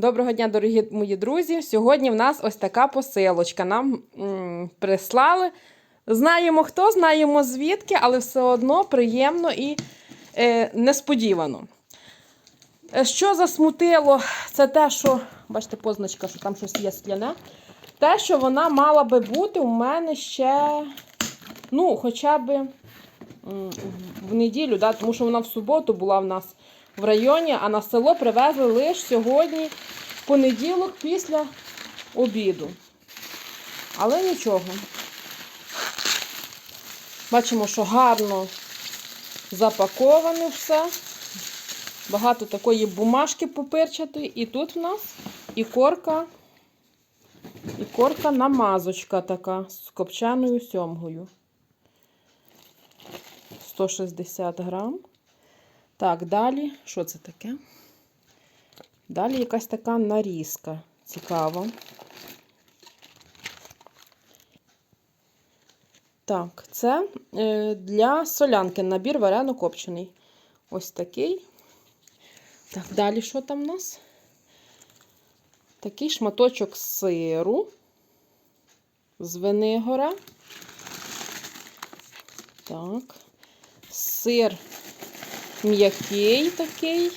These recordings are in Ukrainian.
Доброго дня, дорогі мої друзі. Сьогодні в нас ось така посилочка. Нам м, прислали. Знаємо хто, знаємо звідки, але все одно приємно і е, несподівано. Е, Що засмутило, це те, що, бачите, позначка, що там щось є скляне. Те, що вона мала би бути у мене ще, ну, хоча б м, в неділю, да, тому що вона в суботу була в нас в районі, а на село привезли лише сьогодні, в понеділок, після обіду. Але нічого. Бачимо, що гарно запаковане все. Багато такої бумажки попирчатої. І тут в нас і корка, і корка намазочка така з копчаною сьомгою. 160 грам. Так, далі, що це таке? Далі якась така нарізка. Цікава. Так, це е, для солянки набір варено копчений. Ось такий. Так, далі що там у нас? Такий шматочок сиру з Венигора. Так. Сир м'який такий.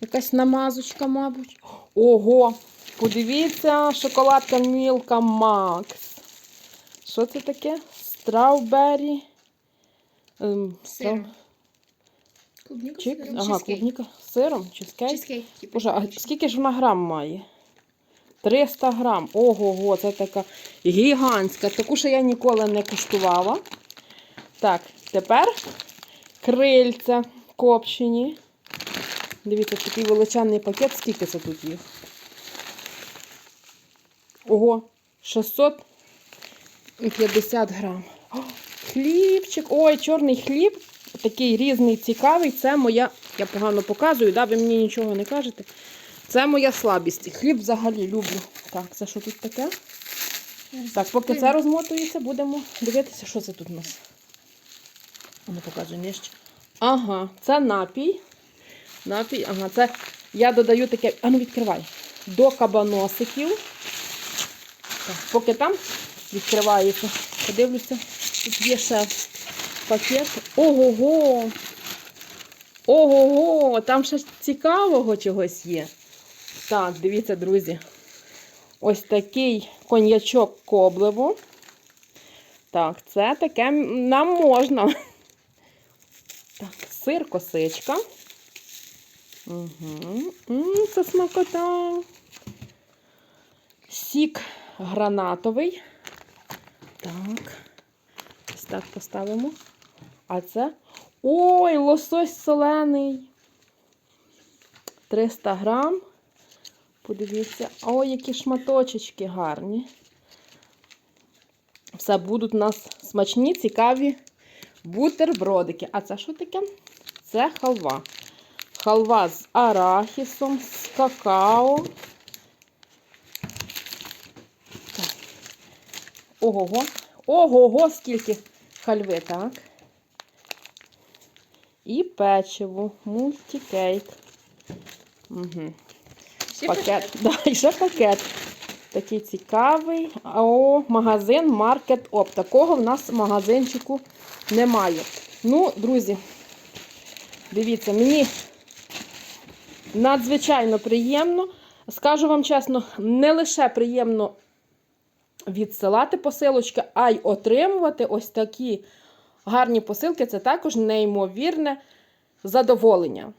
Якась намазочка, мабуть. Ого! Подивіться, шоколадка Мілка Макс. Що це таке? Страубері. Ем, Сиром. Клубніка Чик? сиром, Ага, чизкейк. клубніка з сиром, чизкейк. Чизкейк, типу. Боже, а скільки ж вона грам має? 300 грам. Ого, це така гігантська. Таку ще я ніколи не куштувала. Так, тепер крильця копчені. Дивіться, такий величезний пакет. Скільки це тут їх? Ого, 650 грам. О, хлібчик. Ой, чорний хліб. Такий різний, цікавий. Це моя. Я погано показую, да? ви мені нічого не кажете. Це моя слабість. Хліб взагалі люблю. Так, це що тут таке? Так, поки це розмотується, будемо дивитися, що це тут у нас. А Ну, нижче. Ага, це напій. Напій, ага, це я додаю таке. А ну відкривай. До кабаносиків. Так, поки там відкривається, подивлюся. Тут є ще пакет. Ого-го! Ого-го! Там ще цікавого чогось є. Так, дивіться, друзі. Ось такий коньячок коблево. Так, це таке нам можна. Так, сир косичка. Угу. Це смакота. Сік гранатовий. Так. Ось так поставимо. А це. Ой, лосось солений. 300 грам. Подивіться. Ой, які шматочечки гарні. Все будуть у нас смачні, цікаві бутербродики. А це що таке? Це халва. Халва з арахісом, з какао. Ого-го. Ого-го, скільки хальви, так. І печиво, мультикейк. Угу. Всі Пакет. Да, і ще пакет. Такий цікавий. О, магазин Маркет Оп. Такого в нас магазинчику немає. Ну, друзі, дивіться, мені надзвичайно приємно. Скажу вам чесно, не лише приємно відсилати посилочки, а й отримувати ось такі гарні посилки. Це також неймовірне задоволення.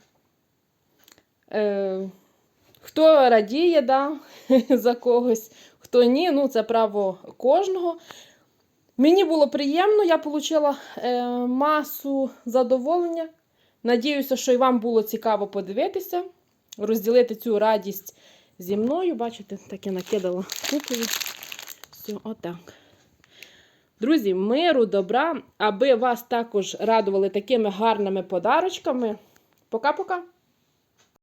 Е, Хто радіє да, за когось, хто ні, ну це право кожного. Мені було приємно, я отримала е, масу задоволення. Надіюся, що і вам було цікаво подивитися, розділити цю радість зі мною. Бачите, так я накидала купою. Все, отак. Друзі, миру, добра, аби вас також радували такими гарними подарочками. Пока-пока!